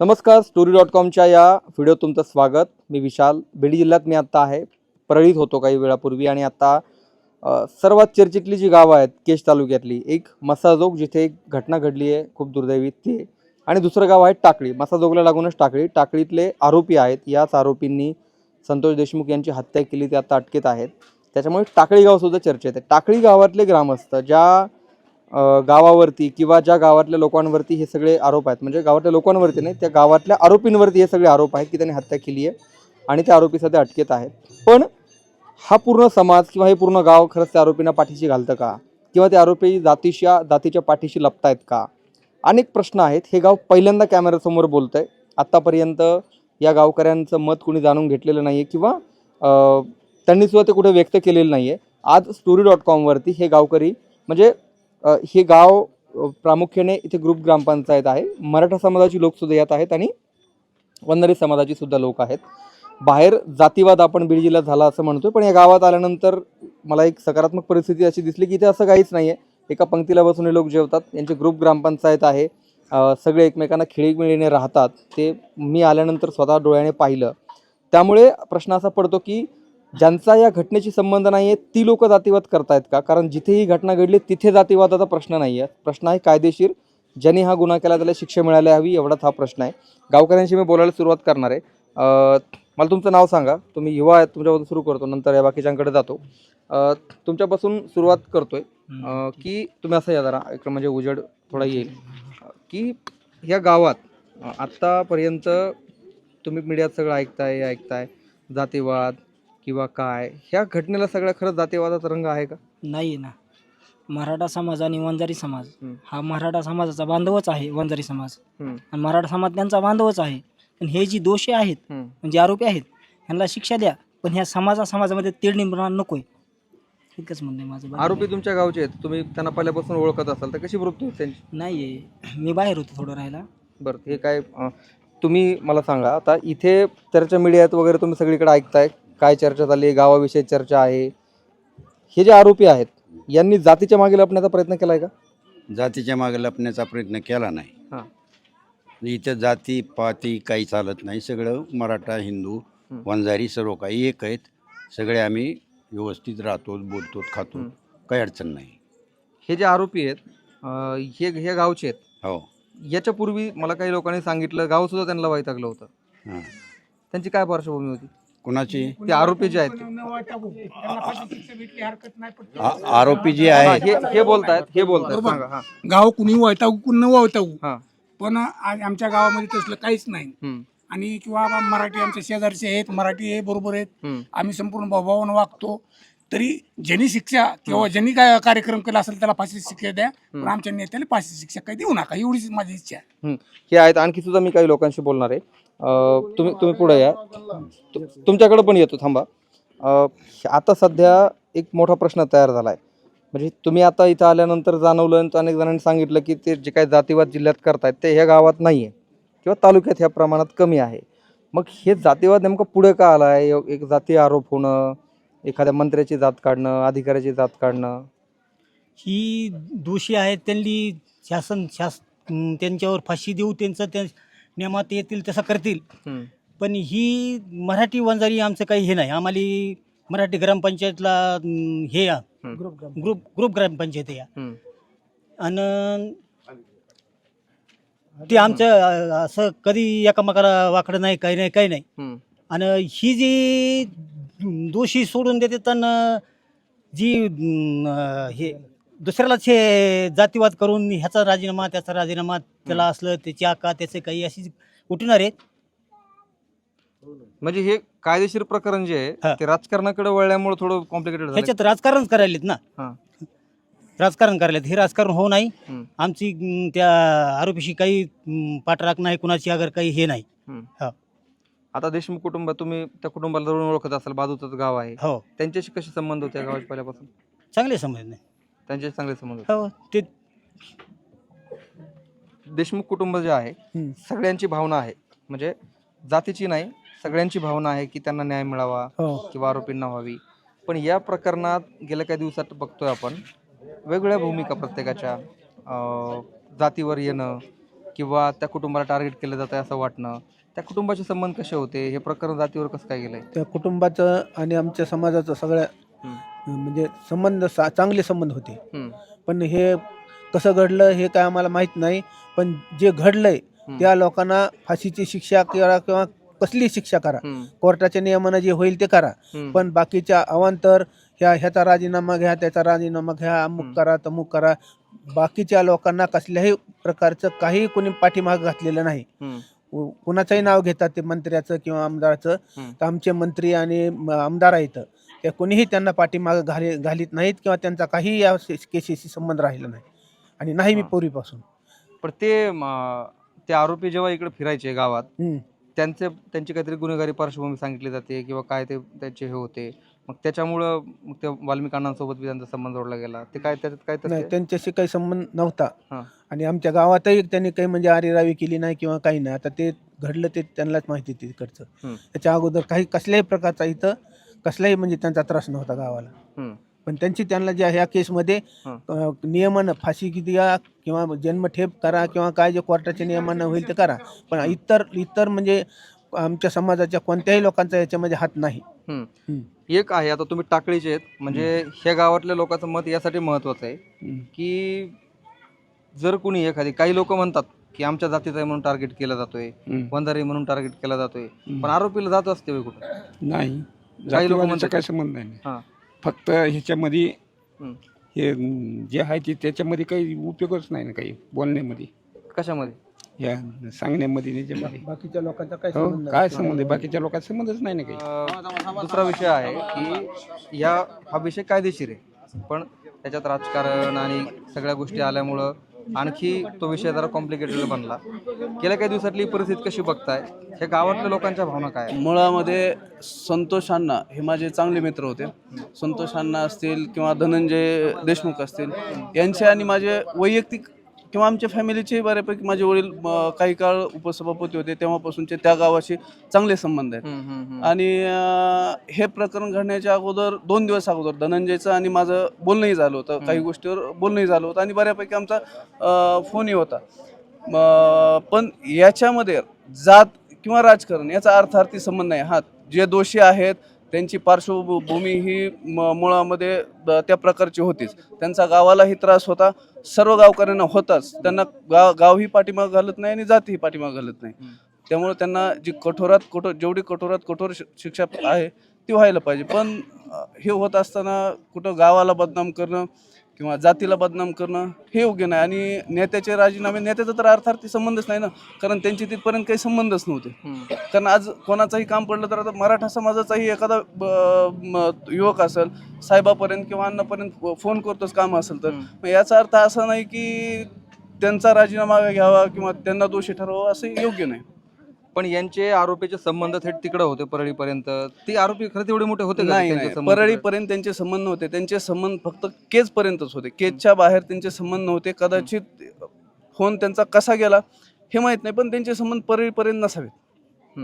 नमस्कार story dot कॉमच्या या व्हिडिओत तुमचं स्वागत. मी विशाल. बीड जिल्ह्यात मी आत्ता आहे. परळीत होतो काही वेळापूर्वी आणि आत्ता सर्वात चर्चेतली जी गावं आहेत केश तालुक्यातली एक मसाजोग जिथे एक घटना घडली आहे खूप दुर्दैवी ती आणि दुसरं गाव आहे टाकळी. मसाजोगला लागूनच टाकळी. टाकळीतले आरोपी आहेत. याच आरोपींनी संतोष देशमुख यांची हत्या केली ते आता अटकेत आहेत. त्याच्यामुळे टाकळी गावसुद्धा चर्चेत आहे. टाकळी गावातले ग्रामस्थ ज्या गावावरती किंवा ज्या गावातल्या लोकांवरती हे सगळे आरोप आहेत. म्हणजे गावातल्या लोकांवरती नाही त्या गावातल्या आरोपींवरती हे सगळे आरोप आहेत की त्यांनी हत्या केली आहे आणि त्या आरोपी सध्या अटकेत आहेत. पण हा पूर्ण समाज किंवा हे पूर्ण गाव खरंच त्या आरोपींना पाठीशी घालतं का? किंवा ते आरोपी जातीच्या जातीच्या पाठीशी लपतायत का? अनेक प्रश्न आहेत. हे गाव पहिल्यांदा कॅमेऱ्यासमोर बोलत आहे आत्तापर्यंत या गावकऱ्यांचं मत कुणी जाणून घेतलेलं नाही आहे किंवा त्यांनीसुद्धा ते कुठे व्यक्त केलेलं नाही आहे आज स्टोरी डॉट कॉमवरती हे गावकरी म्हणजे हे गाव प्रामुख्याने इथे ग्रुप ग्रामपंचायत आहे. मराठा समाजाची लोकसुद्धा यात आहेत आणि वंदरी समाजाची सुद्धा लोक आहेत. बाहेर जातीवाद आपण बीड जिल्ह्यात झाला असं म्हणतोय पण या गावात आल्यानंतर मला एक सकारात्मक परिस्थिती अशी दिसली की इथे असं काहीच नाही आहे एका पंक्तीला बसून हे लोक जेवतात. यांचे ग्रुप ग्रामपंचायत आहे. सगळे एकमेकांना खिळीमिळीने राहतात. ते मी आल्यानंतर स्वतः डोळ्याने पाहिलं. त्यामुळे प्रश्न असा पडतो की ज्यांचा या घटनेशी संबंध नाही आहे ती लोक जातीवाद करतायत का? कारण जिथे ही घटना घडली तिथे जातीवादाचा प्रश्न नाही आहे प्रश्न आहे कायदेशीर. ज्यांनी हा गुन्हा केला त्याला शिक्षा मिळायला हवी एवढाच हा प्रश्न आहे. गावकऱ्यांशी मी बोलायला सुरुवात करणार आहे. मला तुमचं नाव सांगा. तुम्ही युवा आहेत तुमच्याबद्दल सुरू करतो नंतर या बाकीच्यांकडे जातो. तुमच्यापासून सुरुवात करतोय. की तुम्ही असं या जरा एक म्हणजे उजेड थोडा येईल. की ह्या गावात आत्तापर्यंत तुम्ही मीडियात सगळं ऐकताय ऐकताय जातीवाद किंवा काय? ह्या घटनेला सगळ्या खरंच जातीवादाचा रंग आहे का? नाही ना. मराठा समाज आणि वंजारी समाज हं. हा मराठा समाजाचा बांधवच आहे वंजारी समाज. आणि मराठा समाज त्यांचा बांधवच आहे. पण हे जी दोषी आहेत. म्हणजे आरोपी आहेत ह्यांना शिक्षा द्या पण ह्या समाजा समाजामध्ये तीळ निर्माण नकोय. इतकंच म्हणणं आहे माझं. आरोपी तुमच्या गावचे आहेत. तुम्ही त्यांना पहिल्यापासून ओळखत असाल तर कशी वृत्ती होती त्यांची? नाही आहे मी बाहेर होतो थोडं राहायला. बरं हे काय अं, तुम्ही मला सांगा आता इथे चर्चा मीडियात वगैरे तुम्ही सगळीकडे ऐकताय काय चर्चा झाली आहे गावाविषयी चर्चा आहे. हे जे आरोपी आहेत यांनी जातीच्या मागे लपण्याचा प्रयत्न केलाय का? जातीच्या मागे लपण्याचा प्रयत्न केला नाही. हां. इथं जाती पाती काही चालत नाही सगळं मराठा हिंदू. वंजारी सर्व काही एक आहेत. सगळे आम्ही व्यवस्थित राहतो बोलतो खातो. काही अडचण नाही. हे जे आरोपी आहेत अं, हे हे गावचे आहेत. हो. याच्या पूर्वी मला काही लोकांनी सांगितलं गाव सुद्धा त्यांना वैतागलं होतं. हां. त्यांची काय पार्श्वभूमी होती? कुणाची? ते आरोपी जे आहेत. आ- आरोपी जे हा, आहे हे हे बोलतायत हे बोलतायत. बरोबर. सांगा हा. गाव कुणी वैतागू कुणी न हा. पण आज आमच्या गावामध्ये तसलं काहीच नाही. हम्म, आणि किंवा बा मराठी आमच्या शेजारचे आहेत मराठी हे बरोबर आहेत. हम्म, आम्ही संपूर्ण भावानं वागतो. तरी ज्यांनी शिक्षा किंवा ज्यांनी काय कार्यक्रम केला असेल त्याला फाशी शिक्षा द्या. पण आमच्या नेत्याला फाशी शिक्षा काही देऊ नका एवढीच माझी इच्छा आहे. हम्म. हे आहेत आणखी सुद्धा मी काही लोकांशी बोलणार आहे. अं, तुम्ही तुम्ही पुढे या. तु- तुमच्याकडे पण येतो थांबा. अं, आता सध्या एक मोठा प्रश्न तयार झाला आहे म्हणजे तुम्ही आता इथं आल्यानंतर जाणवलं आणि अनेक जणांनी सांगितलं की ते जे काही जातीवाद जिल्ह्यात करतायत ते ह्या गावात नाही आहे किंवा तालुक्यात ह्या प्रमाणात कमी आहे. मग हे जातीवाद नेमकं पुढे का आला आहे एक जाती आरोप होणं एखाद्या मंत्र्याची जात काढणं अधिकाऱ्याची जात काढणं? ही दोषी आहेत त्यांनी शासन शास अं, त्यांच्यावर फाशी देऊ त्यांचं त्या नियमात येतील तसं करतील. हम्म, पण ही मराठी वंजारी आमचं काही हे नाही. आम्हाला मराठी ग्रामपंचायतला अं, हे या. हम्म, ग्रुप ग्रुप ग्रामपंचायत या. हम्म, आणि ते आमचं अं, असं कधी एकामेकाला वाकडं नाही काही नाही काही नाही. हम्म, आणि ही जी दोषी सोडून देते तर जी अं, हे दुसऱ्यालाच हे जातीवाद करून ह्याचा राजीनामा त्याचा राजीनामा त्याला असलं त्याची आका त्याचे काही अशी उठणार आहेत? म्हणजे हे कायदेशीर प्रकरण जे आहे हा. ते राजकारणाकडे वळल्यामुळे थोडं कॉम्प्लिकेटेड झालं ह्याच्यात राजकारण करायलेत ना? हा. राजकारण करायलेत. हे राजकारण होऊ नाही. हम्म. आमची अं, त्या आरोपीशी काही अं, पाठराख नाही कुणाची अगर काही हे नाही. आता देशमुख कुटुंब तुम्ही त्या कुटुंबाला जवळून ओळखत असाल बाजूचंच गाव आहे. हो. त्यांच्याशी कसे संबंध होते या गावाचे पहिल्यापासून? चांगले समज नाही. त्यांच्याशी चांगले संबंध हो ते देशमुख कुटुंब जे आहे हम्म. सगळ्यांची भावना आहे. म्हणजे जातीची नाही सगळ्यांची भावना आहे की त्यांना न्याय मिळावा हो. किंवा आरोपींना व्हावी. पण या प्रकरणात गेल्या काही दिवसात बघतोय आपण वेगवेगळ्या भूमिका प्रत्येकाच्या. अं, जातीवर येणं किंवा त्या कुटुंबाला टार्गेट केलं जातं असं वाटणं. त्या कुटुंबाचे संबंध कसे होते? हे प्रकरण जातीवर कसं काय गेलंय? त्या कुटुंबाचं आणि आमच्या समाजाचं सगळ्या म्हणजे संबंध सा चांगले संबंध होते. पण हे कसं घडलं हे काय आम्हाला माहीत नाही. पण जे घडलंय. त्या लोकांना फाशीची शिक्षा करा किंवा कसली शिक्षा करा. कोर्टाच्या नियमानं जे होईल ते करा. पण बाकीच्या अवांतर ह्या ह्याचा राजीनामा घ्या त्याचा राजीनामा घ्या अमुक. करा तमुक करा. बाकीच्या लोकांना कसल्याही प्रकारचं काही कोणी पाठीमाग घातलेलं नाही. कुणाचंही नाव घेतात ते मंत्र्याचं किंवा आमदाराचं. तर आमचे मंत्री आणि आमदार आहेत. ते कोणीही त्यांना पाठीमाग घाली घालीत नाहीत किंवा त्यांचा काही या केसीशी संबंध राहिला नाही आणि नाही मी. पूर्वीपासून पण ते म, ते आरोपी जेव्हा इकडे फिरायचे गावात हम्म. त्यांचे त्यांची काहीतरी गुन्हेगारी पार्श्वभूमी सांगितली जाते किंवा काय ते त्याचे हे होते मग त्याच्यामुळं मग त्या वाल्मिक अण्णांसोबत बी त्यांचा संबंध जोडला गेला ते काय त्याच्यात काय नाही तथ्य? त्यांच्याशी काही संबंध नव्हता हा. आणि आमच्या गावातही त्यांनी काही म्हणजे आरेरावी केली नाही किंवा काही नाही आता ते घडलं ते त्यांनाच माहिती आहे तिकडचं हम्म. त्याच्या अगोदर काही कसल्याही प्रकारचा इथं कसलाही म्हणजे त्यांचा त्रास नव्हता गावाला हम्म. पण त्यांची त्यांना ज्या ह्या केसमध्ये हा. अ, नियमानं फाशी किती द्या किंवा जन्मठेप करा किंवा काय जे कोर्टाच्या नियमानं होईल ते करा पण इतर इतर म्हणजे आमच्या समाजाच्या कोणत्याही लोकांचा याच्यामध्ये हात नाही हम्म. हम्म. एक आहे आता तुम्ही टाकळीचे आहेत म्हणजे ह्या गावातल्या लोकांचं मत यासाठी महत्वाचं आहे हम्म. की जर कुणी एखादी काही लोक म्हणतात की आमच्या जातीचा आहे म्हणून टार्गेट केला जातोय वंजारी म्हणून टार्गेट केला जातोय पण आरोपीला जात असते होय कुठं नाही जातीवादाचा काय संबंध नाही हां. फक्त ह्याच्यामध्ये. हे अं, जे आहे ते त्याच्यामध्ये काही उपयोगच नाही ना काही बोलण्यामध्ये. कशामध्ये? या सांगण्यामध्ये त्याच्यामध्ये बाकीच्या लोकांचा काय हो संबंध? काय संबंध आहे? बाकीच्या लोकांचा संबंधच नाही ना काही. अं, दुसरा विषय आहे की या हा विषय कायदेशीर आहे. पण त्याच्यात राजकारण आणि सगळ्या गोष्टी आल्यामुळं आणखी तो विषय जरा कॉम्प्लिकेटेड बनला. गेल्या काही दिवसातली परिस्थिती कशी बघताय? ह्या गावातल्या लोकांच्या भावना काय मुळामध्ये संतोष अण्णा हे माझे चांगले मित्र होते. संतोष अण्णा असतील किंवा धनंजय देशमुख असतील यांचे आणि माझे वैयक्तिक किंवा आमच्या फॅमिलीचे बऱ्यापैकी माझे वडील अं, काही काळ उपसभापती होते तेव्हापासूनचे त्या गावाशी चांगले संबंध आहेत. हम्म, हम्म, हम्म. आणि अं, हे प्रकरण घडण्याच्या अगोदर दोन दिवस अगोदर धनंजयचं आणि माझं बोलणंही झालं होतं. काही गोष्टीवर बोलणंही झालं होतं आणि बऱ्यापैकी आमचा अं, फोनही होता. म, पण याच्यामध्ये जात किंवा राजकारण याचा अर्थार्थी संबंध नाही. हा जे दोषी आहेत त्यांची पार्श्वभूमी ही म- मुळामध्ये त्या प्रकारची होतीच. त्यांचा गावालाही त्रास होता. सर्व गावकऱ्यांना होताच. त्यांना गाव गावही पाठीमाग घालत नाही आणि जातही पाठीमाग घालत नाही. त्यामुळे त्यांना जी कठोरात कठोर जेवढी कठोरात कठोर शिक्षा आहे ती व्हायला पाहिजे. पण हे होत असताना कुठं गावाला बदनाम करणं किंवा जातीला बदनाम करणं हे योग्य नाही. आणि नेत्याचे राजीनामे नेत्याचा तर अर्थार्थी संबंधच नाही ना. कारण त्यांची तिथपर्यंत काही संबंधच नव्हते. कारण आज कोणाचंही काम पडलं तर आता मराठा समाजाचाही एखादा युवक असेल साहेबापर्यंत किंवा अण्णापर्यंत फोन करतोच काम असेल तर. याचा अर्थ असा नाही की त्यांचा राजीनामा घ्यावा किंवा त्यांना दोषी ठरवावं असं योग्य नाही. पण यांचे आरोपीचे संबंध थेट तिकडे होते परळीपर्यंत. ते आरोपी खरंच एवढे मोठे होते का नाही त्यांचे नाही. संबंध? परळीपर्यंत त्यांचे संबंध नव्हते. त्यांचे संबंध फक्त केज पर्यंतच होते. केजच्या बाहेर त्यांचे संबंध नव्हते. कदाचित फोन त्यांचा कसा गेला हे माहीत नाही पण त्यांचे संबंध परळीपर्यंत नसावेत.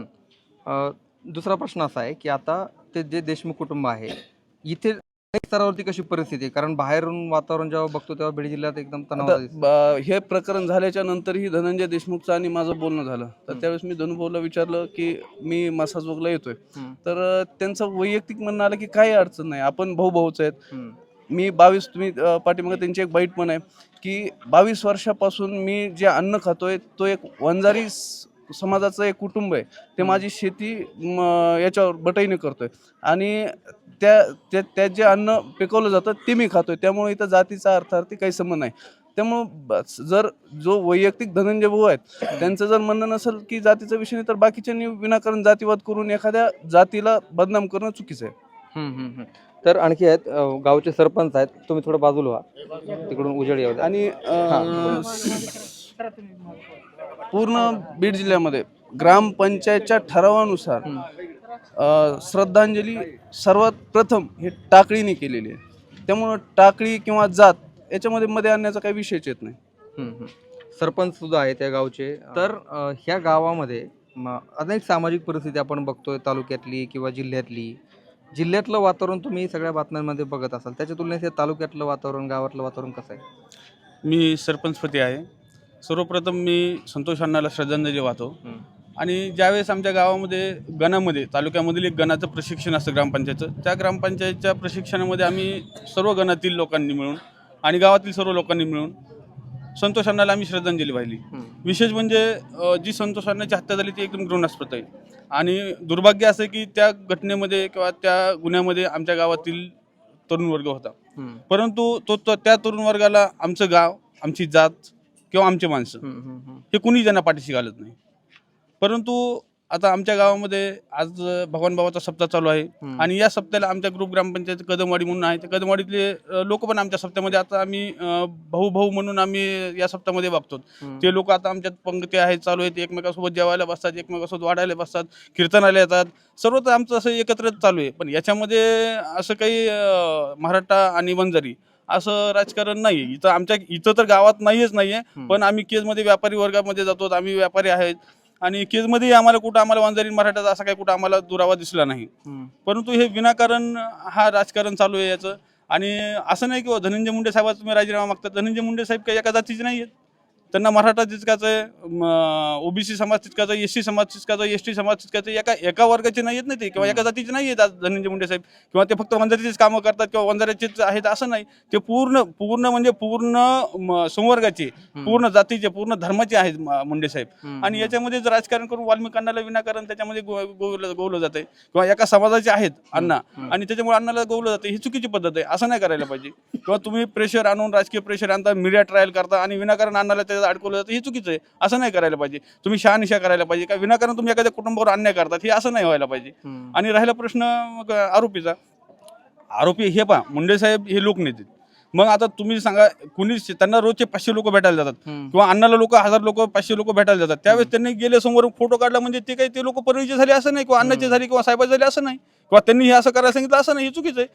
अ, दुसरा प्रश्न असा आहे की आता ते जे देशमुख कुटुंब आहे इथे स्तरावरती कशी परिस्थिती आहे? कारण बाहेरून वातावरण जेव्हा बघतो तेव्हा बीड जिल्ह्यात एकदम तणाव आता ब- हे प्रकरण झाल्याच्या नंतरही धनंजय देशमुखचं आणि माझं बोलणं झालं. तर. त्यावेळेस मी धनुभाऊला विचारलं की मी मसाजोगला येतोय. हम्म. तर अं, त्यांचं वैयक्तिक म्हणणं आलं की काही अडचण नाही. आपण भाऊ भाऊच आहेत मी बावीस तुम्ही पाठीमागे त्यांची एक बाईट पण आहे की बावीस वर्षापासून मी जे अन्न खातोय तो एक वंजारी स- समाजाचं एक कुटुंब आहे. ते. माझी शेती याच्यावर बटाईने करतोय. आणि त्या त्या त्यात जे अन्न पिकवलं जातं ते मी खातोय. त्यामुळे इथं जातीचा अर्थार्थी काही संबंध नाही. त्यामुळं जर जो वैयक्तिक धनंजय भाऊ आहेत त्यांचं जर म्हणणं नसेल की जातीचा विषय नाही तर बाकीच्यांनी विनाकारण जातीवाद करून एखाद्या जातीला बदनाम करणं चुकीचं आहे. तर आणखी आहेत गावचे सरपंच आहेत. तुम्ही थोडं बाजूला व्हा. तिकडून उजेड येऊ. आणि पूर्ण बीड जिल्ह्यामध्ये ग्रामपंचायतच्या ठरावानुसार श्रद्धांजली सर्वात प्रथम हे टाकळीने केलेली आहे. त्यामुळं टाकळी किंवा जात याच्यामध्ये मध्ये आणण्याचा काही विषयच येत नाही. सरपंच सुद्धा आहे त्या गावचे. तर अ, ह्या गावामध्ये म, अनेक सामाजिक परिस्थिती आपण बघतोय तालुक्यातली किंवा जिल्ह्यातली. जिल्ह्यातलं वातावरण तुम्ही सगळ्या बातम्यांमध्ये बघत असाल. त्याच्या तुलनेत हे तालुक्यातलं वातावरण गावातलं वातावरण कसं आहे? मी सरपंचपती आहे. सर्वप्रथम मी संतोष अण्णाला श्रद्धांजली वाहतो. आणि ज्यावेळेस आमच्या गावामध्ये गणामध्ये तालुक्यामधील एक गणाचं प्रशिक्षण असतं ग्रामपंचायतचं त्या ग्रामपंचायतच्या प्रशिक्षणामध्ये आम्ही सर्व गणातील लोकांनी मिळून आणि गावातील सर्व लोकांनी मिळून संतोष अण्णाला आम्ही श्रद्धांजली वाहिली. विशेष म्हणजे जी संतोष अण्णाची हत्या झाली ती एकदम घृणास्पद आहे आणि दुर्भाग्य असं की त्या घटनेमध्ये किंवा त्या गुन्ह्यामध्ये आमच्या गावातील तरुण वर्ग होता. परंतु तो- त्या तरुण वर्गाला आमचं गाव आमची जात किंवा आमचे माणसं. हं, कुणी त्यांना पाठीशी घालत नाही. परंतु आता आमच्या गावामध्ये आज भगवान बाबाचा सप्ताह चालू आहे. आणि या सप्त्याला आमच्या ग्रुप ग्रामपंचायत कदमवाडी म्हणून आहे. त्या कदमवाडीतले लोक पण आमच्या सप्त्यामध्ये आता आम्ही भाऊ भाऊ म्हणून आम्ही या सप्त्यामध्ये बघतो हं. ते लोक आता आमच्यात पंक्ती आहेत चालू आहेत. एकमेकासोबत जेवायला बसतात एकमेकासोबत वाढायला बसतात कीर्तनाला येतात. सर्व आमचं असं एकत्रच चालू आहे. पण याच्यामध्ये असं काही मराठा आणि वंजारी असं राजकारण नाही इथं आमच्या इथं तर गावात नाहीच नाहीये. पण आम्ही केजमध्ये व्यापारी वर्गामध्ये जातो आम्ही व्यापारी आहेत. आणि केजमध्ये आम्हाला कुठं आम्हाला वंजारी मराठाचा असा काही कुठं आम्हाला दुरावा दिसला नाही. परंतु हे विनाकारण हा राजकारण चालू आहे याचं. आणि असं नाही की धनंजय मुंडे साहेबाचा तुम्ही राजीनामा मागता. धनंजय मुंडे साहेब काही एका जातीचे नाही आहेत त्यांना मराठा तितकाच आहे ओबीसी समाज तितकाच आहे एस सी समाज तितकाच आहे एस टी समाज तितकाच आहे एका एका वर्गाचे नाही आहेत ना ते किंवा एका जातीचे नाही आहेत आज धनंजय मुंडे साहेब. किंवा ते फक्त वंजारीचेच कामं करतात किंवा वंजाऱ्याचेच आहेत असं नाही. ते पूर्ण पूर्ण म्हणजे पूर्ण संवर्गाचे पूर्ण जातीचे पूर्ण धर्माचे आहेत मुंडे साहेब. आणि. याच्यामध्ये जर राजकारण करून वाल्मिक अण्णाला विनाकारण त्याच्यामध्ये गोवलं जाते किंवा एका समाजाचे आहेत अण्णा. आणि त्याच्यामुळे अण्णाला गोवलं जाते ही चुकीची पद्धत आहे असं नाही करायला पाहिजे. किंवा तुम्ही प्रेशर आणून राजकीय प्रेशर आणता मीडिया ट्रायल करता आणि विनाकारण अण्णाला त्याच्यात अडकवलं जातं हे चुकीचं आहे. असं नाही करायला पाहिजे. तुम्ही शहानिशा करायला पाहिजे. का विनाकारण तुम्ही एखाद्या कुटुंबावर अन्याय करतात हे असं नाही व्हायला पाहिजे. आणि राहिला प्रश्न आरोपीचा. आरोपी हे पहा मुंडे साहेब हे लोकनेते मग आता तुम्ही सांगा कुणी त्यांना रोजचे पाचशे लोक भेटायला जातात. किंवा अण्णाला लोक हजार लोक पाचशे लोक भेटायला जातात. त्यावेळेस त्यांनी गेले समोर फोटो काढला म्हणजे ते काही ते लोक परळीचे झाले असं नाही किंवा अण्णाचे झाले किंवा साहेबाचे झाले असं नाही. किंवा त्यांनी हे असं करायला सांगितलं असं नाही हे चुकीचं आहे.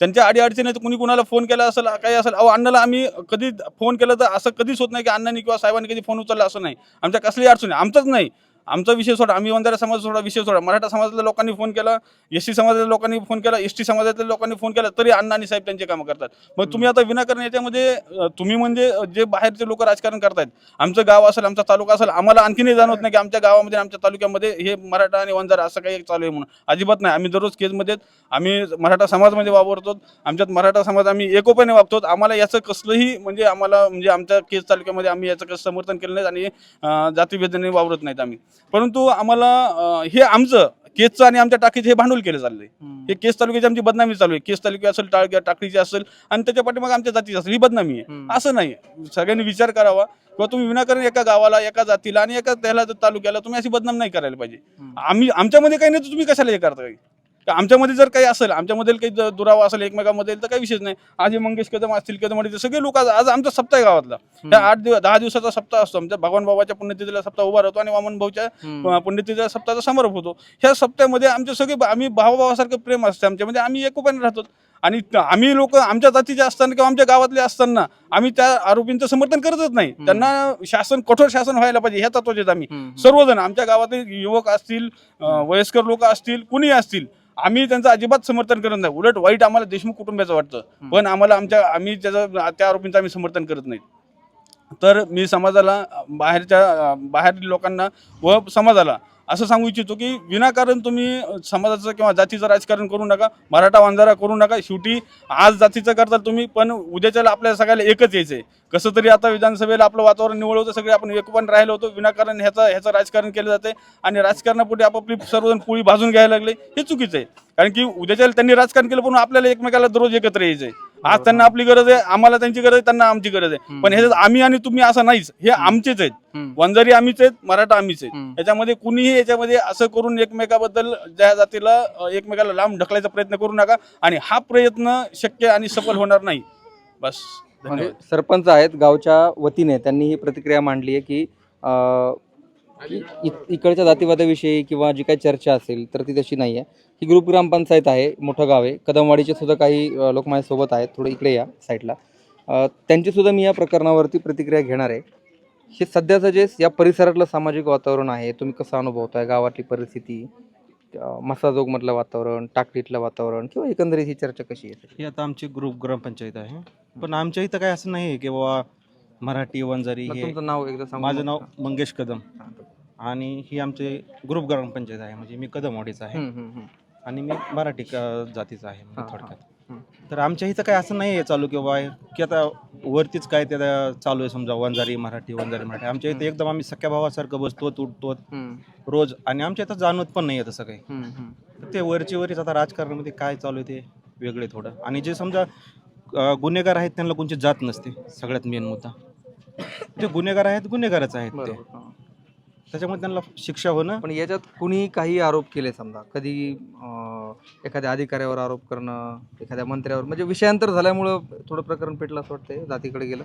त्यांच्या अडी कुणी कुणाला फोन केला असेल काही असेल अहो अण्णाला आम्ही कधी फोन केला तर असं कधीच होत नाही की अण्णांनी किंवा साहेबांनी कधी फोन उचलला असं नाही. आमच्या कसली अडचण आहे आमचाच नाही. आमचा विषय सोडा आम्ही वंजारा समाज सोडा विषय सोडा. मराठा समाजातल्या लोकांनी फोन केला एस टी समाजातल्या लोकांनी फोन केला एस टी समाजातल्या लोकांनी फोन केला तरी अण्णा आणि साहेब त्यांचे कामं करतात. मग तुम्ही आता विनाकारण याच्यामध्ये तुम्ही म्हणजे जे बाहेरचे लोक राजकारण करतायत आमचं गाव असेल आमचा तालुका असेल आम्हाला आणखीनही जाणवत नाही की आमच्या गावामध्ये आमच्या तालुक्यामध्ये हे मराठा आणि वंजारा असं काही चालू आहे म्हणून. अजिबात नाही. आम्ही दररोज केजमध्ये आम्ही मराठा समाजमध्ये वावरतो आमच्यात मराठा समाज आम्ही एकोप्याने वागतो आम्हाला याचं कसलंही म्हणजे आम्हाला म्हणजे आमच्या केज तालुक्यामध्ये आम्ही याचं कसं समर्थन केलं नाही आणि जातीभेदाने वावरत नाहीत आम्ही. परंतु आम्हाला अं, हे आमचं केजचं आणि आमच्या टाकीचं हे भांडवल केलं चाललंय. हं. केस तालुक्याची आमची बदनामी चालू आहे. केस तालुक्यात असेल टाळ टाकडीची असेल आणि त्याच्या पाठीमागे आमच्या जातीची असेल ही बदनामी आहे. असं नाही. सगळ्यांनी विचार करावा. किंवा तुम्ही विनाकारण एका गावाला एका जातीला आणि एका त्याला तालुक्याला तुम्ही अशी बदनाम नाही करायला पाहिजे. आम्ही आमच्यामध्ये काही नाही तर तुम्ही कशाला हे करता? काही आमच्यामध्ये जर काही असेल आमच्यामध्ये काही दुरावा असेल एकमेकांमध्ये तर काही विषयच नाही. आज हे मंगेश कदम असतील कदम असतील सगळे लोक आज आज आमचा सप्ताह आहे गावातला. त्या आठ दिवस दहा दिवसाचा सप्ताह असतो. आमच्या भगवान बाबाच्या पुण्यतिथीला सप्ताह उभा राहतो आणि वामन भाऊच्या. पुण्यतिथीला सप्ताहाचा समारोप होतो. ह्या सप्त्यामध्ये आमचे सगळे आम्ही भावाभावासारखं प्रेम असतं आमच्यामध्ये आम्ही एकोपाने राहतो. आणि त- आम्ही लोक आमच्या जातीचे असताना किंवा आमच्या गावातले असताना आम्ही त्या आरोपींचं समर्थन करतच नाही. त्यांना शासन कठोर शासन व्हायला पाहिजे. ह्या तत्वाचे आम्ही. सर्वजण आमच्या गावातील युवक असतील वयस्कर लोक असतील कुणी असतील आम्ही त्यांचं अजिबात समर्थन करत नाही. उलट वाईट आम्हाला देशमुख कुटुंबाचं वाटतं. पण आम्हाला आमच्या आम्ही त्याचं त्या आरोपींचं आम्ही समर्थन करत नाही. तर मी समाजाला बाहेरच्या अं, बाहेरील लोकांना व समाजाला असं सांगू इच्छितो की विनाकारण तुम्ही समाजाचं किंवा जातीचं राजकारण करू नका मराठा वांजारा करू नका शेवटी आज जातीचं करता तुम्ही पण उद्याच्याला आपल्या सगळ्याला एकच यायचंय. कसं तरी आता विधानसभेला आपलं वातावरण निवड होतं सगळे आपण एकपण राहिलो होतो विनाकारण ह्याचं ह्याचं राजकारण केलं जाते आणि राजकारणापुढे आपापली सर्वजण पोळी भाजून घ्यायला लागले हे चुकीचं आहे. कारण की उद्याच्याला त्यांनी राजकारण केलं पण आपल्याला एकमेकाला दररोज एकत्र यायचंय. आज त्यांना आपली गरज आहे आम्हाला त्यांची गरज आहे त्यांना आमची गरज आहे. पण ह्याच्यात आम्ही आणि तुम्ही असं नाहीच हे आमचेच आहेत. हं. वंजारी आम्हीच आहेत मराठा आम्हीच आहेत. हं. याच्यामध्ये कुणीही याच्यामध्ये असं करून एकमेकाबद्दल ज्या जातीला एकमेकाला लांब ढकलायचा प्रयत्न करू नका आणि हा प्रयत्न शक्य आणि सफल होणार नाही. बस. म्हणजे सरपंच आहेत गावच्या वतीने त्यांनी ही प्रतिक्रिया मांडली आहे की की इ- इकडच्या जातीवादाविषयी किंवा जी काही चर्चा असेल तर ती तशी नाही आहे ही ग्रुप ग्रामपंचायत आहे मोठं गाव आहे. कदमवाडीचे सुद्धा काही लोक माझ्यासोबत आहेत थोडं इकडे या साईडला. त्यांचीसुद्धा त्यांची सुद्धा मी या प्रकरणावरती प्रतिक्रिया घेणार आहे. हे सध्याचं जे या परिसरातलं सामाजिक वातावरण आहे तुम्ही कसं अनुभवताय? गावातली परिस्थिती मसाजोगमधलं वातावरण टाकलीतलं वातावरण किंवा एकंदरीत ही चर्चा कशी आहे? ही आता आमची ग्रुप ग्रामपंचायत आहे. पण आमच्या इथं काय असं नाही आहे की बाबा मराठी वंजारी हे तुमचं नाव एकदा सांगा. माझं नाव मंगेश कदम. आणि ही आमचे ग्रुप ग्रामपंचायत आहे. म्हणजे मी कदमवाडीचा आहे. आणि मी मराठी क- जातीचा आहे म्हणजे. थोडक्यात. तर आमच्या इथं काय असं नाही आहे चालू की बाबा की आता वरतीच काय ते आता चालू आहे समजा वंजारी मराठी वंजारी मराठी. आमच्या इथे एकदम आम्ही सख्या भावासारखं बसतो तुटतो रोज. आणि आमच्या इथं जाणवत पण नाही आहे तसं काही. तर ते वरची वरीच आता राजकारणामध्ये काय चालू आहे ते वेगळे थोडं. आणि जे समजा अं, गुन्हेगार आहेत त्यांना कोणची जात नसते सगळ्यात मेन मुद्दा जे गुन्हेगार आहेत गुन्हेगारच आहेत ते बरोबर हा. त्याच्यामुळे त्यांना शिक्षा होणं पण याच्यात कुणी काही आरोप केले समजा कधी अं, एखाद्या अधिकाऱ्यावर आरोप करणं एखाद्या मंत्र्यावर म्हणजे विषयांतर झाल्यामुळं थोडं प्रकरण पेटलं असं वाटतंय जातीकडे गेलं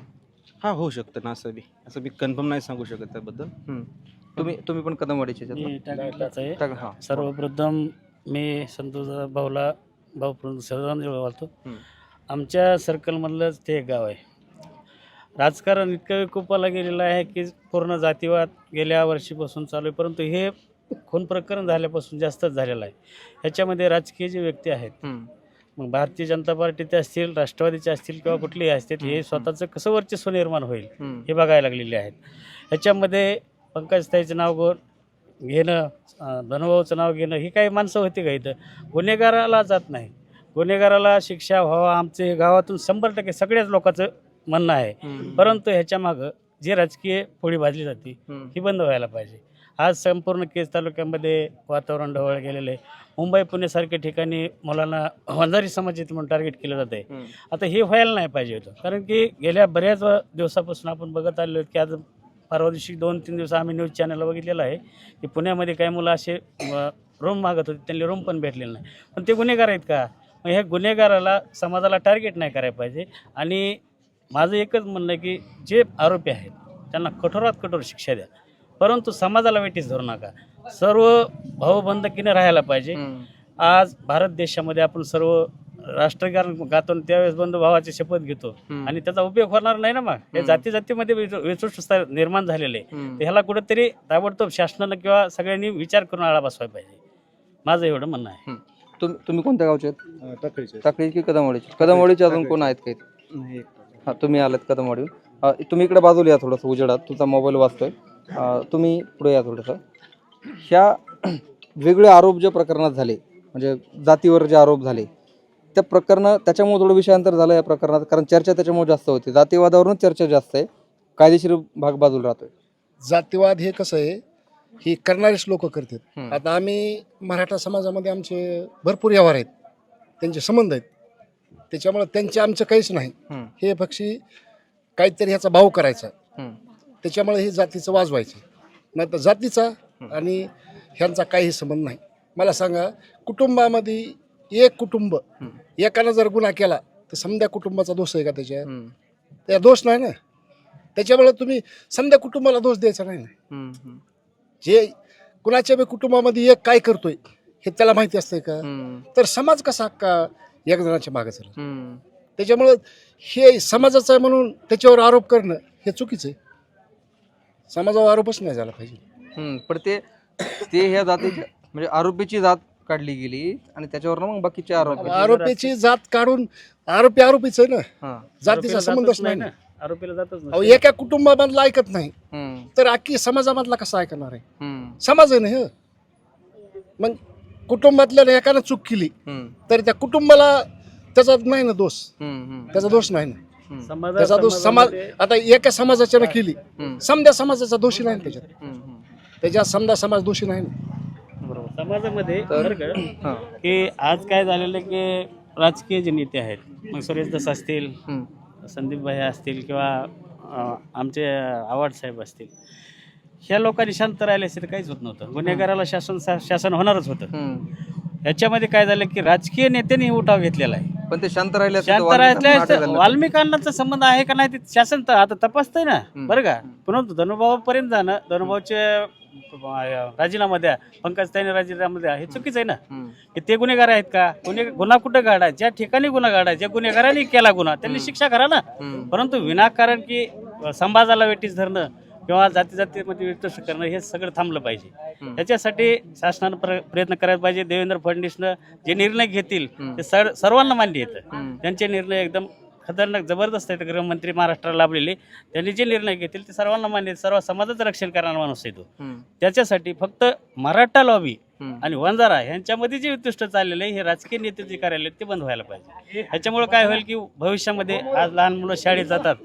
हा होऊ शकतं ना असं बी असं बी कन्फर्म नाही सांगू शकत त्याबद्दल हम्म. तुम्ही तुम्ही पण कदमवाडीचे आहेत मी ना? टाकलाच आहे टाक- हा. सर्वप्रथम मी संतोष भाऊला भाऊ सर्वांना बोलतो हम्म. आमच्या सर्कलमधलंच ते एक गाव आहे. राजकारण इतकं विकोपाला गेलेलं आहे की पूर्ण जातीवाद गेल्या वर्षीपासून चालू आहे परंतु हे खून प्रकरण झाल्यापासून जास्तच झालेलं आहे. ह्याच्यामध्ये राजकीय जे व्यक्ती आहेत. मग भारतीय जनता पार्टीचे असतील राष्ट्रवादीचे असतील किंवा कुठलेही असतील हे स्वतःचं कसं वर्चस्व निर्माण होईल. हे बघायला लागलेले आहेत. ह्याच्यामध्ये पंकजताईचं नाव गो घेणं धनुभाऊचं नाव घेणं ही काही माणसं होती का इथं? गुन्हेगाराला जात नाही गुन्हेगाराला शिक्षा व्हावा आमचे गावातून शंभर टक्के सगळ्याच लोकांचं म्हणणं आहे. परंतु ह्याच्या मागं जी राजकीय पोळी भाजली जाते. ही बंद व्हायला पाहिजे. आज संपूर्ण केस तालुक्यामध्ये वातावरण ढवळ गेलेलं आहे. मुंबई पुणेसारख्या ठिकाणी मुलांना वंजारी समाजात म्हणून टार्गेट केलं जात आहे. आता हे व्हायला नाही पाहिजे होतं. कारण की गेल्या बऱ्याच दिवसापासून आपण बघत आलो की आज परवा दिवशी दोन तीन दिवस आम्ही न्यूज चॅनलला बघितलेलं आहे की पुण्यामध्ये काही मुलं असे रूम मागत होते त्यांनी रूम पण भेटलेलं नाही. पण ते गुन्हेगार आहेत का? मग ह्या गुन्हेगाराला समाजाला टार्गेट नाही करायला पाहिजे. आणि माझं एकच म्हणणं की जे आरोपी आहेत त्यांना कठोरात कठोर शिक्षा द्या. परंतु समाजाला वेटीस धरू नका. सर्व भाऊबंदकीने राहायला पाहिजे. आज भारत देशामध्ये आपण सर्व राष्ट्रगान गातो त्यावेळेस बंधू भावाची शपथ घेतो. आणि त्याचा उपयोग होणार नाही ना मग. हे. जाती जातीमध्ये निर्माण झालेले ह्याला कुठेतरी ताबडतोब शासनानं किंवा सगळ्यांनी विचार करून आळा बसवायला पाहिजे. माझं एवढं म्हणणं आहे. तुम- तुम्ही कोणत्या गावचे आहेत? टाकळी की कदमवाडीचे कदमवाडीचे अजून कोण आहेत काही? हा तुम्ही आलात कदमवाडी तुम्ही इकडे बाजूला या थोडंसं उजेडात. तुमचा मोबाईल वाचतोय. अ, तुम्ही पुढे या थोडंसं. ह्या वेगळे आरोप जे प्रकरणात झाले म्हणजे जातीवर जे आरोप झाले त्या प्रकरणं त्याच्यामुळे थोडं विषयांतर झालं या प्रकरणात कारण चर्चा त्याच्यामुळे जास्त होती. जातीवादावरूनच चर्चा जास्त आहे. कायदेशीर भाग बाजूला राहतोय. जातीवाद हे कसं आहे ही करणारेच लोक करतात हम्म. आता आम्ही मराठा समाजामध्ये आमचे भरपूर व्यवहार आहेत त्यांचे संबंध आहेत त्याच्यामुळे त्यांचे आमचं काहीच नाही हम्म. हे पक्षी काहीतरी ह्याचा भाव करायचा हम्म. त्याच्यामुळे हे जातीचं वाजवायचं नाही तर जातीचा आणि ह्यांचा काही संबंध नाही मला सांगा कुटुंबामध्ये एक कुटुंब हम्म. एकानं जर गुन्हा केला तर समद्या कुटुंबाचा दोष आहे का त्याच्यात हम्म. त्या दोष नाही ना त्याच्यामुळे तुम्ही समद्या कुटुंबाला दोष द्यायचा नाही ना हम्म. हम्म. जे कुणाच्या बी कुटुंबामध्ये एक काय करतोय हे त्याला माहिती असतंय का. तर समाज कसा का एक जणाच्या मागे चालला? हम्म. त्याच्यामुळं हे समाजाचं आहे म्हणून त्याच्यावर आरोप करणं हे चुकीचं आहे. समाजावर आरोपच नाही झाला पाहिजे. पण ते ते ह्या जातीच्या म्हणजे आरोपीची जात काढली गेली आणि त्याच्यावर मग बाकीचे आरोप आरोपीची जात काढून आरोपी आरोपीच आहे ना. जातीचा संबंधच नाही ना. आरोपीला जातच अहो नाही एका कुटुंबामधला ऐकत नाही. हम्म, तर अख्खी समाजामधला कसा ऐकणार आहे? हम्म, समाज आहे ना हे? मग कुटुंबातल्या एकानं चूक केली हम्म, तर त्या कुटुंबाला त्याचा नाही ना दोष? हम्म, त्याचा दोष नाही ना? हम्म, समाजा- त्याचा दोष समाज समाजामध्ये- आता एका समाजाच्यानं केली हम्म, समजा समाजाचा दोषी नाही ना त्याच्यात. हम्म, हम्म. त्याच्यात समजा समाज दोषी नाही ना. बरोबर. समाजामध्ये बरं का, हा. की आज काय झालेलं आहे की राजकीय जे नेते आहेत मग सुरेश दस असतील हम्म, संदीप भाई असतील किंवा आमचे आवाड साहेब असतील ह्या लोकांनी शांत राहिले असेल तर काहीच होत नव्हतं. गुन्हेगाराला शासन शासन होणारच होतं. हम्म. ह्याच्यामध्ये काय झालं की राजकीय नेत्यांनी उठाव घेतलेला आहे. पण ते शांत राहिले असते तर शांत झाली नसती. वाल्मिकांनाचा संबंध आहे का नाही ते शासन तर आता तपासतंय ना. बरं का? परंतु धनुभावापर्यंत जाणं धनुभावचे अं, राजीनामा द्या पंकजताईने राजीनामा द्या हे चुकीचं आहे ना. हम्म, की ते गुन्हेगार आहेत का? गुन्हे गुन्हा कुठं काढा ज्या ठिकाणी गुन्हा काढा ज्या गुन्हेगारांनी केला गुन्हा त्यांनी शिक्षा करा ना. हम्म. परंतु विनाकारण की अ, समाजाला वेटीस धरणं किंवा जाती जातीमध्ये वितुष्ट करणं हे सगळं थांबलं पाहिजे. त्याच्यासाठी शासनानं प्र प्रयत्न करायला पाहिजे देवेंद्र फडणवीसनं जे निर्णय घेतील ते सर सर्वांना मान्य येतं. त्यांचे निर्णय एकदम खतरनाक जबरदस्त आहेत गृहमंत्री महाराष्ट्राला लाभलेले. त्यांनी जे निर्णय घेतील ते सर्वांना मान्य. सर्व समाजाचं रक्षण करणारा माणूस आहे तो. त्याच्यासाठी फक्त मराठा लॉबी आणि वंजारा यांच्यामध्ये जे उत्कृष्ट चाललेलं आहे हे राजकीय नेते जे कार्यालय ते बंद व्हायला पाहिजे. ह्याच्यामुळे काय होईल की भविष्यामध्ये आज लहान मुलं शाळेत जातात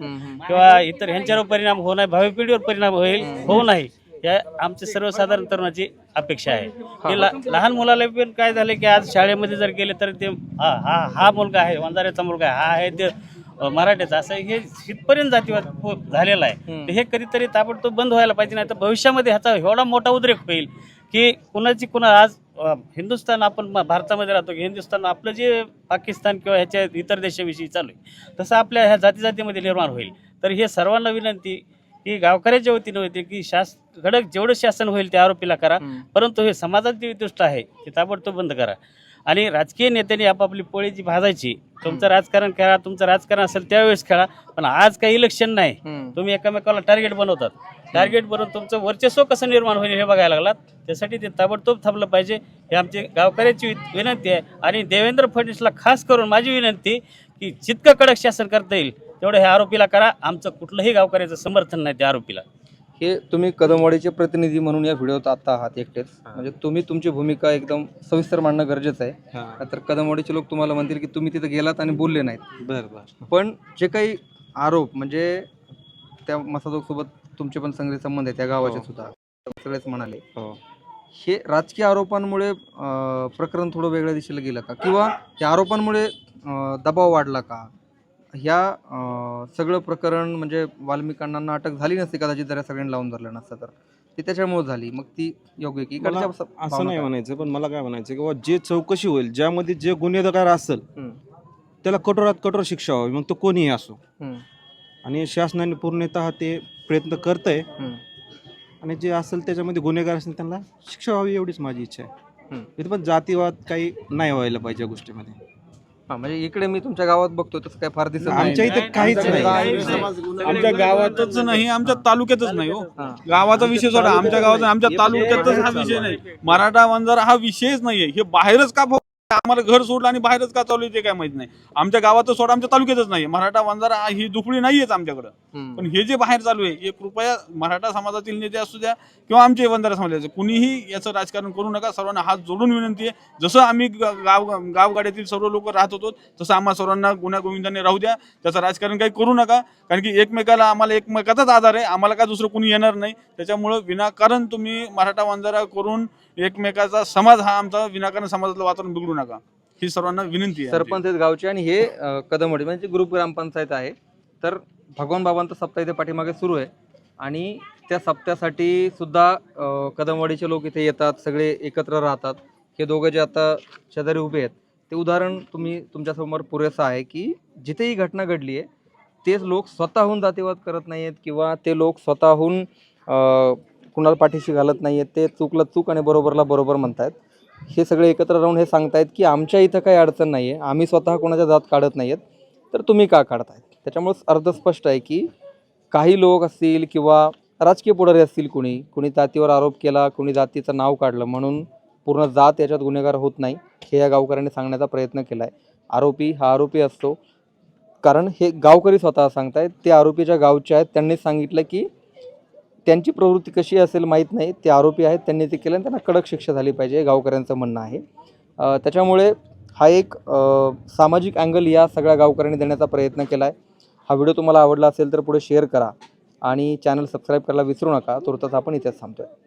किंवा इतर ह्यांच्यावर परिणाम होऊ नये भावी पिढीवर परिणाम होईल होऊ नाही. या आमच्या सर्वसाधारण तरुणाची अपेक्षा आहे. की ला- लहान मुलाला पण काय झालं की आज शाळेमध्ये जर गेले तर ते हा हा हा मुलगा आहे वंजाऱ्याचा मुलगा आहे हा आहे ते अ, मराठ्याचा असं हे इथपर्यंत जातीवाद पो- झालेला आहे. तर हे कधीतरी ताबडतोब बंद व्हायला पाहिजे नाही तर भविष्यामध्ये ह्याचा एवढा मोठा उद्रेक होईल की कुणाची कुणा आज अ, हिंदुस्थान आपण म- भारतामध्ये राहतो की हिंदुस्थान आपलं जे पाकिस्तान किंवा ह्याच्या इतर देशाविषयी चालू आहे तसं आपल्या ह्या जाती जातीमध्ये निर्माण होईल. तर हे सर्वांना विनंती की गावकऱ्याच्या वतीनं होते की शास कडक जेवढं शासन होईल त्या आरोपीला करा. परंतु हे समाजात जे दृष्ट आहे ते ताबडतोब बंद करा. आणि राजकीय नेत्यांनी आपापली पोळी जी भाजायची तुमचं राजकारण खेळा तुमचं राजकारण असेल त्यावेळेस खेळा. पण आज काही इलेक्शन नाही. तुम्ही एकमेकाला टार्गेट बनवतात. टार्गेट बनवून तुमचं वर्चस्व कसं निर्माण होईल हे बघायला लागलात. त्यासाठी ते ताबडतोब थांबलं पाहिजे. ही आमची गावकऱ्याची विनंती आहे. आणि देवेंद्र फडणवीसला खास करून माझी विनंती की जितकं कडक शासन करता येईल तेवढं हे आरोपीला करा. आमचं कुठलंही गावकऱ्याचं समर्थन नाही त्या आरोपीला. हे तुम्ही कदमवाडीचे प्रतिनिधी म्हणून या व्हिडिओत आता आहात एकटेच. म्हणजे तुम्ही तुमची भूमिका एकदम सविस्तर मांडणं गरजेचं आहे. तर कदमवाडीचे लोक तुम्हाला म्हणतील की तुम्ही तिथे गेलात आणि बोलले नाहीत. बरं पण जे काही आरोप म्हणजे त्या मसाजोगसोबत तुमचे पण चांगले संबंध आहे त्या गावाचे हो. सुद्धा. सगळेच म्हणाले. हो. हे राजकीय आरोपांमुळे प्रकरण थोडं वेगळ्या दिशेला गेलं का? किंवा या आरोपांमुळे दबाव वाढला का? ह्या सगळं प्रकरण म्हणजे वाल्मिकांना अटक झाली नसती कदाचित जर सगळ्यांनी लावून धरलं नसतं तर ती त्याच्यामुळे झाली मग ती योग्य की मला असं नाही? म्हणायचं पण मला काय म्हणायचं की बाबा जे चौकशी होईल ज्यामध्ये जे गुन्हेगार असेल. त्याला कठोरात कठोर शिक्षा व्हावी मग तो कोणीही असो. आणि शासनाने पूर्णतः ते प्रयत्न करत आहे. आणि जे असेल त्याच्यामध्ये गुन्हेगार असेल त्यांना शिक्षा व्हावी एवढीच माझी इच्छा आहे पण जातीवाद काही नाही व्हायला पाहिजे या गोष्टीमध्ये हा, म्हणजे इकडे मी तुमच्या गावात बघतो तसं काय फार दिसत नाही. आमच्या इथे काहीच नाही आमच्या गावातच नाही आमच्या तालुक्यातच नाही हो हा. गावाचा विषय सोडा आमच्या गावात आमच्या तालुक्यातच हा विषय नाही मराठा वंजारा हा विषयच नाहीये हे बाहेरच का भाऊ? आम्हाला घर सोडलं आणि बाहेरच का चालू आहे ते काय माहीत नाही. आमच्या गावातच सोडा आमच्या तालुक्यातच नाही. मराठा वंजारा ही दुफळी नाहीयेच आमच्याकडं. पण हे जे बाहेर चालू आहे हे कृपया मराठा समाजातील नेते असू द्या किंवा आमचे वंजारा समाजाचे कुणीही याचं राजकारण करू नका. सर्वांना हात जोडून विनंती आहे. जसं आम्ही गाव गावगाड्यातील सर्व लोक राहत होतो तसं आम्हा सर्वांना गुन्हा गोविंदाने राहू द्या. त्याचं राजकारण काही करू नका. कारण की एकमेकाला आम्हाला एकमेकाचाच आधार आहे. आम्हाला काय दुसरं कोणी येणार नाही. त्याच्यामुळं विनाकारण तुम्ही मराठा वंजारा करून एकमेकाचा समाज हा आमचा विनाकारण समाजातलं वातावरण बिघडू नका. ही सर्वांना विनंती आहे सरपंच आहेत गावचे आणि हे अं, कदमवाडी म्हणजे ग्रुप ग्रामपंचायत आहे. तर भगवान बाबांचा सप्ताह इथे पाठीमागे सुरू आहे. आणि त्या सप्त्यासाठी सुद्धा अं, कदमवाडीचे लोक इथे येतात सगळे एकत्र राहतात. हे दोघं जे आता शेजारी उभे आहेत ते उदाहरण तुम्ही तुमच्यासमोर पुरेसं आहे की जिथे ही घटना घडली आहे तेच लोक स्वतःहून जातीवाद करत नाही आहेत किंवा ते लोक स्वतःहून कुणाला पाठीशी घालत नाही आहेत ते चूकला चूक आणि बरोबरला बरोबर म्हणतायत. हे सगळे एकत्र राहून हे सांगतायत की आमच्या इथं काही अडचण नाही आहे आम्ही स्वतः कोणाच्या जात काढत नाही आहेत तर तुम्ही का काढतायत त्याच्यामुळं अर्ध स्पष्ट आहे की काही लोक असतील किंवा राजकीय पुढारी असतील कुणी कुणी जातीवर आरोप केला कुणी जातीचं नाव काढलं म्हणून पूर्ण जात याच्यात गुन्हेगार होत नाही हे या गावकऱ्यांनी सांगण्याचा प्रयत्न केला आहे आरोपी हा आरोपी असतो. कारण हे गावकरी स्वतः सांगतायत ते आरोपीच्या गावचे आहेत. त्यांनी सांगितलं की त्यांची प्रवृत्ती कशी असेल माहीत नाही. ते आरोपी आहेत त्यांनी ते केलं आणि त्यांना कडक शिक्षा झाली पाहिजे हे गावकऱ्यांचं म्हणणं आहे. त्याच्यामुळे हा एक सामाजिक अँगल या सगळ्या गावकऱ्यांनी देण्याचा प्रयत्न केला आहे हा व्हिडिओ तुम्हाला आवडला असेल तर पुढे शेअर करा आणि चॅनल सबस्क्राईब करायला विसरू नका. तुर्तास आपण इथेच थांबतो आहे